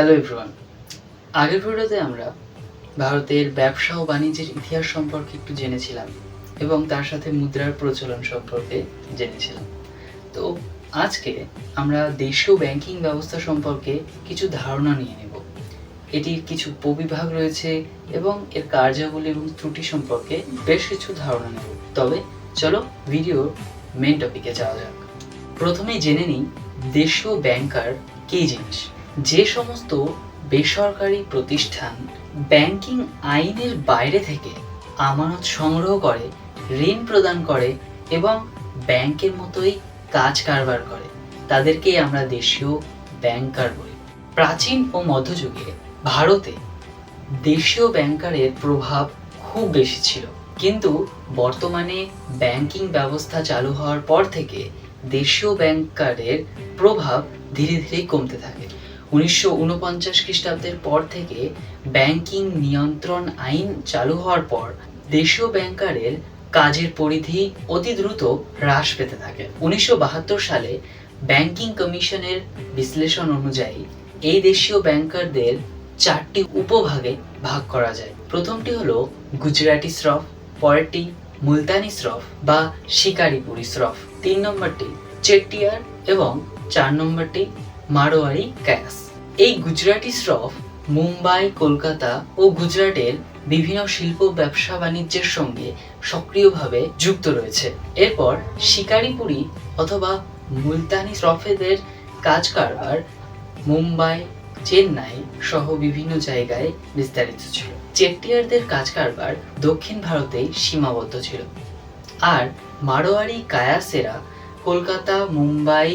Hello everyone আগের ভিডিওতে আমরা ভারতের ব্যবসা ও বাণিজ্যের ইতিহাস সম্পর্কে একটু জেনেছিলাম এবং তার সাথে মুদ্রার প্রচলন সম্পর্কে জেনেছিলাম। তো আজকে আমরা দেশীয় ব্যাংকিং ব্যবস্থা সম্পর্কে কিছু ধারণা নিয়ে নেব। এটির কিছু উপবিভাগ রয়েছে এবং এর কার্যাবলী এবং ত্রুটি সম্পর্কে বেশ কিছু ধারণা নেব। তবে চলো ভিডিওর মেন টপিকে যাওয়া যাক। প্রথমেই জেনে নিই, দেশীয় ব্যাংকার কী জিনিস? যে সমস্ত বেসরকারি প্রতিষ্ঠান ব্যাংকিং আইনের বাইরে থেকে আমানত সংগ্রহ করে, ঋণ প্রদান করে এবং ব্যাংকের মতোই কাজ কারবার করে, তাদেরকেই আমরা দেশীয় ব্যাংকার বলি। প্রাচীন ও মধ্যযুগে ভারতে দেশীয় ব্যাংকারের প্রভাব খুব বেশি ছিল। কিন্তু বর্তমানে ব্যাংকিং ব্যবস্থা চালু হওয়ার পর থেকে দেশীয় ব্যাংকারের প্রভাব ধীরে ধীরে কমতে থাকে। উনিশশো উনপঞ্চাশ খ্রিস্টাব্দের পর থেকে ব্যাংকিং নিয়ন্ত্রণ আইন চালু হওয়ার পর দেশীয় ব্যাংকারের কাজের পরিধি অতি দ্রুত হ্রাস পেতে থাকে। উনিশশো বাহাত্তর সালে ব্যাংকিং কমিশনের বিশ্লেষণ অনুযায়ী এই দেশীয় ব্যাংকারদের চারটি উপভাগে ভাগ করা যায়। প্রথমটি হলো গুজরাটি শ্রফ পরেরটি মুলতানি শ্রফ বা শিকারিপুরি শ্রফ তিন নম্বরটি চেটিয়ার এবং চার নম্বরটি মারোয়ারি ক্যাস এই গুজরাটি শ্রফ মুম্বাই, কলকাতা ও গুজরাটের বিভিন্ন শিল্প, ব্যবসা, বাণিজ্যের সঙ্গে সক্রিয়ভাবে যুক্ত রয়েছে। এরপর শিকারিপুরি অথবা মুলতানি শ্রফেদের কাজ কারবার মুম্বাই, চেন্নাই সহ বিভিন্ন জায়গায় বিস্তারিত ছিল। চেট্টিয়ারদের কাজ কারবার দক্ষিণ ভারতেই সীমাবদ্ধ ছিল। আর মারোয়ারি কায়াসেরা কলকাতা, মুম্বাই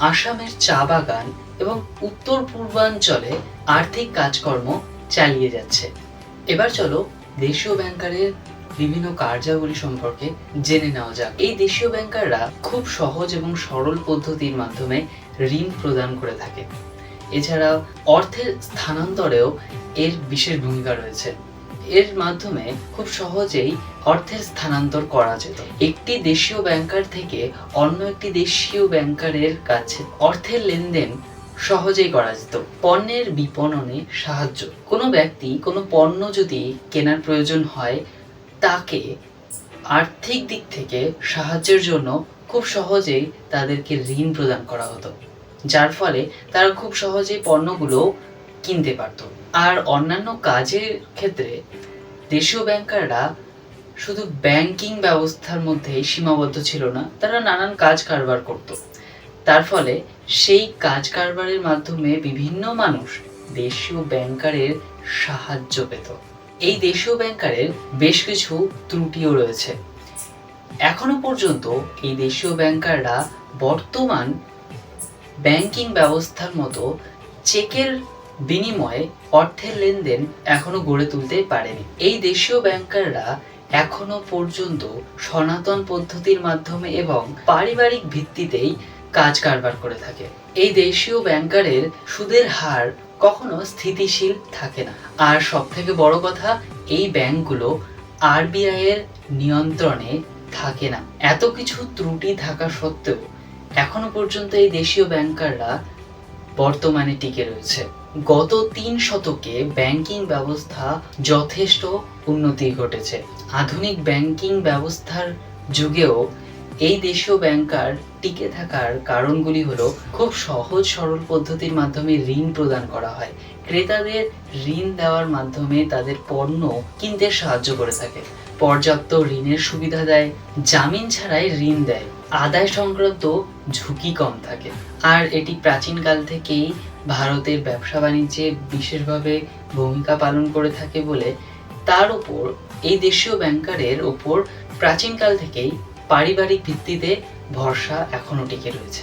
আসামের চা বাগান এবং উত্তর পূর্বাঞ্চলে আর্থিক কাজকর্ম চালিয়ে যাচ্ছে। এবার চলো দেশীয় ব্যাংকারের বিভিন্ন কার্যাবলী সম্পর্কে জেনে নেওয়া যাক। এই দেশীয় ব্যাংকাররা খুব সহজ এবং সরল পদ্ধতির মাধ্যমে ঋণ প্রদান করে থাকে। এছাড়া অর্থের স্থানান্তরেও এর বিশেষ ভূমিকা রয়েছে। এর মাধ্যমে খুব সহজেই অর্থের স্থানান্তর করা যেত। একটি দেশীয় ব্যাংকার থেকে অন্য একটি দেশীয় ব্যাংকারের কাছে অর্থের লেনদেন সহজেই করা যেত। পণ্যের বিপণনে সাহায্য। কোনো ব্যক্তি কোনো পণ্য যদি কেনার প্রয়োজন হয়, তাকে আর্থিক দিক থেকে সাহায্যের জন্য খুব সহজেই তাদেরকে ঋণ প্রদান করা হতো। যার ফলে তারা খুব সহজেই পণ্যগুলো কিনতে পারত। আর অন্যান্য কাজের ক্ষেত্রে দেশীয় ব্যাংকাররা শুধু ব্যাংকিং ব্যবস্থার মধ্যেই সীমাবদ্ধ ছিল না, তারা নানান কাজ কারবার করত। তার ফলে সেই কাজ কারবারের মাধ্যমে বিভিন্ন মানুষ দেশীয় ব্যাংকারের সাহায্য পেত। এই দেশীয় ব্যাংকারের বেশ কিছু ত্রুটিও রয়েছে। এখনও পর্যন্ত এই দেশীয় ব্যাংকাররা বর্তমান ব্যাংকিং ব্যবস্থার মতো চেকের বিনিময়ে অর্থের লেনদেন এখনও গড়ে তুলতে পারেনি। এই দেশীয় ব্যাংকাররা এখনও পর্যন্ত সনাতন পদ্ধতির মাধ্যমে এবং পারিবারিক ভিত্তিতেই কাজ কারবার করে থাকে। এই দেশীয় ব্যাংকারের সুদের হার কখনো স্থিতিশীল থাকে না। আর সব থেকে বড় কথা, এই ব্যাংকগুলো আরবিআই এর নিয়ন্ত্রণে থাকে না। এত কিছু ত্রুটি থাকা সত্ত্বেও এখনও পর্যন্ত এই দেশীয় ব্যাংকাররা বর্তমানে টিকে রয়েছে। গত তিন শতকে ব্যাংকিং ব্যবস্থা যথেষ্ট উন্নতি ঘটেছে। আধুনিক ব্যাংকিং ব্যবস্থার যুগেও এই দেশীয় ব্যাংকার টিকে থাকার কারণগুলি হলো খুব সহজ সরল পদ্ধতির মাধ্যমে ঋণ প্রদান করা হয়। ক্রেতাদের ঋণ দেওয়ার মাধ্যমে তাদের পণ্য কিনতে সাহায্য করে থাকে। পর্যাপ্ত ঋণের সুবিধা দেয়, জামিন ছাড়াই ঋণ দেয়। আদায় সংক্রান্ত ঝুঁকি কম থাকে। আর এটি প্রাচীনকাল থেকেই ভারতের ব্যবসা বাণিজ্যে বিশেষভাবে ভূমিকা পালন করে থাকে বলে তার উপর এই দেশীয় ব্যাংকারের ওপর প্রাচীনকাল থেকেই পারিবারিক ভিত্তিতে ভরসা এখনও টিকে রয়েছে।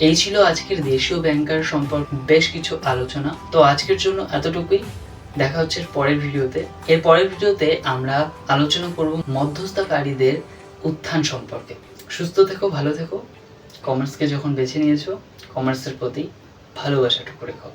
এই ছিল আজকের দেশীয় ব্যাংকার সম্পর্কে বেশ কিছু আলোচনা। তো আজকের জন্য এতটুকুই। দেখা হচ্ছে পরের ভিডিওতে। এর পরের ভিডিওতে আমরা আলোচনা করব মধ্যস্থকারীদের উত্থান সম্পর্কে। সুস্থ থেকো, ভালো থেকো। কমার্সকে যখন বেছে নিয়েছো কমার্সের প্রতি ভালোবাসাটুকু রেখো।